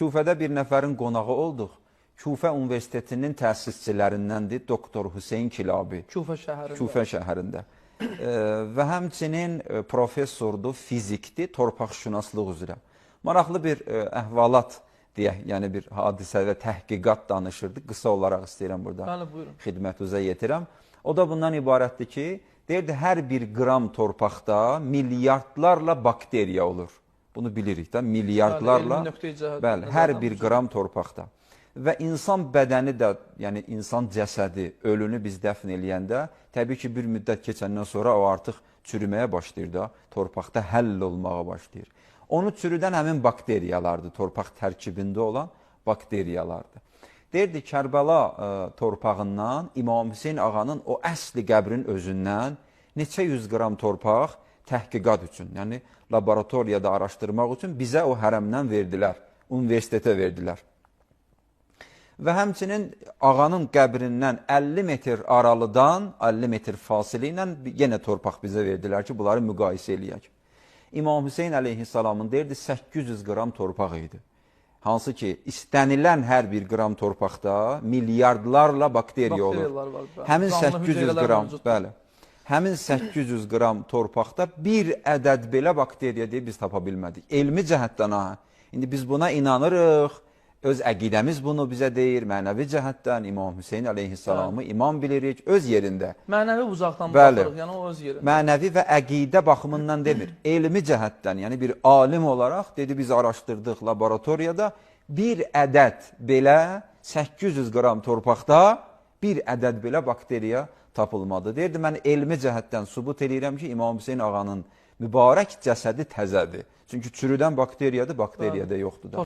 Kufədə bir nəfərin qonağı olduq. Kufə Universitetinin təsisçilərindəndir doktor Hüseyn Kilabi. Kufə şəhərində. Kufə şəhərində. E, və həmçinin e, professordur, fizikdir, torpaqşünaslıq üzrə. Maraqlı bir e, əhvalat deyək, yəni bir hadisə və təhqiqat danışırdı. Qısa olaraq istəyirəm burada Bəli, buyurun. xidmətinizə yetirəm. O da bundan ibarətdir ki, deyirdi hər bir qram torpaqda milyardlarla bakteriya olur. Bunu bilirik də, milyardlarla. Bəli, hər bir qram torpaqda. Və insan bədəni də, yəni insan cəsədi, ölünü biz dəfn eləyəndə, təbii ki, bir müddət keçəndən sonra o artıq çürüməyə başlayır da, torpaqda həll olmağa başlayır. Onu çürüdən həmin bakteriyalardır, torpaq tərkibində olan bakteriyalardır. Deyirdi Kərbəla ə, torpağından İmam Hüseyn ağanın o əsli qəbrin özündən neçə yüz qram torpaq təhqiqat üçün, yəni laboratoriyada araşdırmaq üçün bizə o hərəmdən verdilər, universitetə verdilər. Və həmçinin ağanın qəbrindən 50 metr aralıdan 50 metr fasilə ilə yenə torpaq bizə verdilər ki, bunları müqayisə eləyək. İmam Hüseyn əleyhissalamın deyirdi 800 qram torpaq idi. Hansı ki, istənilən hər bir qram torpaqda milyardlarla bakteriya olur. Həmin Canlı 800 hüceyrələr qram, mövcuddur. bəli. Həmin 800 qram torpaqda bir ədəd belə bakteriya deyə biz tapa bilmədik. Elmi cəhətdən ha. İndi biz buna inanırıq. Öz əqidəmiz bunu bizə deyir. Mənəvi cəhətdən İmam Hüseyn əleyhissalamı imam bilirik öz yerində. Mənəvi uzaqdan Bəli. baxırıq, yəni o öz yeri. Mənəvi və əqidə baxımından demir. Elmi cəhətdən, yəni bir alim olaraq dedi biz araşdırdıq laboratoriyada bir ədəd belə 800 qram torpaqda bir ədəd belə bakteriya tapılmadı. Deyirdi mən elmi cəhətdən sübut eləyirəm ki, İmam Hüseyn ağanın mübarək cəsədi təzədir. Çünki çürüdən bakteriyadır, bakteriya da yoxdur da.